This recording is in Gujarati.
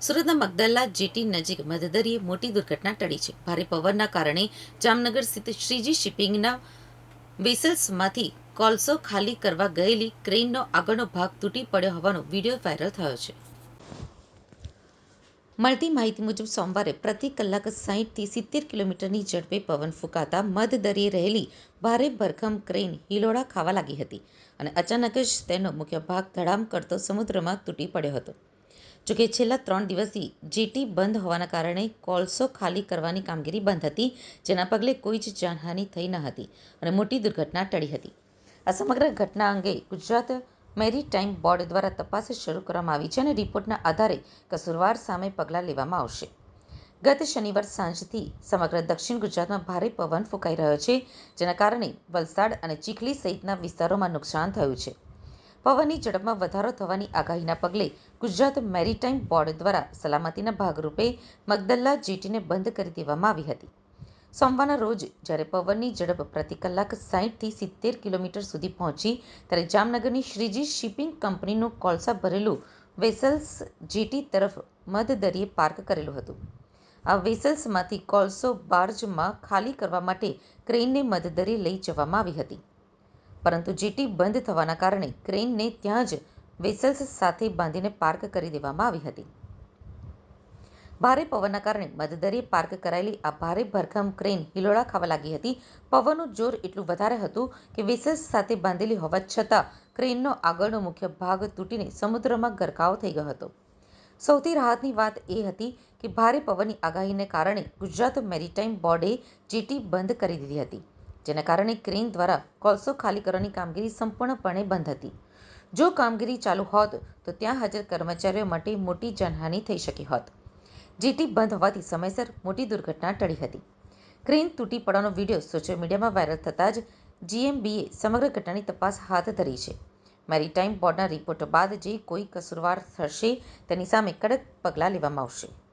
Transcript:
સુરતના મગદલ્લા જેટી નજીક મધદરીએ મોટી દુર્ઘટના ટળી છે. ભારે પવનના કારણે જામનગર સ્થિત શ્રીજી શિપિંગના વેસલ્સમાંથી કોલસો ખાલી કરવા ગયેલી ક્રેઇનનો આગળનો ભાગ તૂટી પડ્યો હોવાનો વીડિયો વાયરલ થયો છે. મળતી માહિતી મુજબ સોમવારે પ્રતિ કલાક સાહીઠથી સિત્તેર કિલોમીટરની ઝડપે પવન ફૂંકાતા મધદરીએ રહેલી ભારે ભરખમ ક્રેઇન હિલોળા ખાવા લાગી હતી અને અચાનક જ તેનો મુખ્ય ભાગ ધડામ કરતો સમુદ્રમાં તૂટી પડ્યો હતો. જોકે છેલ્લા ત્રણ દિવસથી જેટી બંધ હોવાના કારણે કોલસો ખાલી કરવાની કામગીરી બંધ હતી, જેના પગલે કોઈ જ જાનહાનિ થઈ ન હતી અને મોટી દુર્ઘટના ટળી હતી. આ સમગ્ર ઘટના અંગે ગુજરાત મેરીટાઈમ બોર્ડ દ્વારા તપાસ શરૂ કરવામાં આવી છે અને રિપોર્ટના આધારે કસૂરવાર સામે પગલાં લેવામાં આવશે. ગત શનિવાર સાંજથી સમગ્ર દક્ષિણ ગુજરાતમાં ભારે પવન ફૂંકાઈ રહ્યો છે, જેના કારણે વલસાડ અને ચીખલી સહિતના વિસ્તારોમાં નુકસાન થયું છે. પવનની ઝડપમાં વધારો થવાની આગાહીના પગલે ગુજરાત મેરીટાઈમ બોર્ડ દ્વારા સલામતીના ભાગરૂપે મગદલ્લા જેટીને બંધ કરી દેવામાં આવી હતી. સોમવારના રોજ જ્યારે પવનની ઝડપ પ્રતિ કલાક સાહીઠથી સિત્તેર કિલોમીટર સુધી પહોંચી, ત્યારે જામનગરની શ્રીજી શિપિંગ કંપનીનું કોલસા ભરેલું વેસલ્સ જેટી તરફ મધદરિયે પાર્ક કરેલું હતું. આ વેસલ્સમાંથી કોલસો બાર્જમાં ખાલી કરવા માટે ક્રેઇનને મધદરિયે લઈ જવામાં આવી હતી. પરંતુ જેટી બંધ થવાના કારણે ક્રેઇનને ત્યાં જ વેસલ્સ સાથે બાંધીને પાર્ક કરી દેવામાં આવી હતી. ભારે પવનના કારણે મધદરિયે પાર્ક કરાયેલી આ ભારે ભરખમ ક્રેન હિલોળા ખાવા લાગી હતી. પવનનું જોર એટલું વધારે હતું કે વેસલ્સ સાથે બાંધેલી હોવા છતાં ક્રેનનો આગળનો મુખ્ય ભાગ તૂટીને સમુદ્રમાં ગરકાવ થઈ ગયો હતો. સૌથી રાહતની વાત એ હતી કે ભારે પવનની આગાહીને કારણે ગુજરાત મેરીટાઈમ બોર્ડે જેટી બંધ કરી દીધી હતી. જેના કારણે ક્રેન દ્વારા કોલસો ખાલી કરવાની કામગીરી સંપૂર્ણપણે બંધ હતી. જો કામગીરી ચાલુ હોત, તો ત્યાં હાજર કર્મચારીઓ માટે મોટી જાનહાનિ થઈ શકી હોત જેટી બંધ હોવાથી સમયસર મોટી દુર્ઘટના ટળી હતી. ક્રેન તૂટી પડવાનો વીડિયો સોશિયલ મીડિયામાં વાયરલ થતાં જ જીએમબીએ સમગ્ર ઘટનાની તપાસ હાથ ધરી છે. મેરીટાઈમ બોર્ડના રિપોર્ટ બાદ જે કોઈ કસૂરવાર થશે તેની સામે કડક પગલાં લેવામાં આવશે.